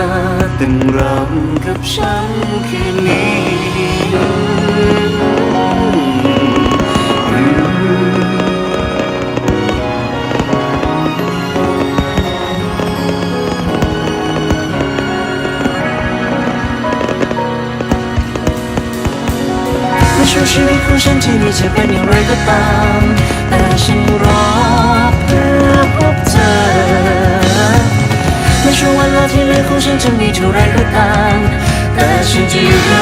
อเต้นรำกับฉันคืนนี้ชีวิตของฉันที่มีจะเป็นอย่างไรก็ตาม แต่ฉันรอ ในช่วงเวลา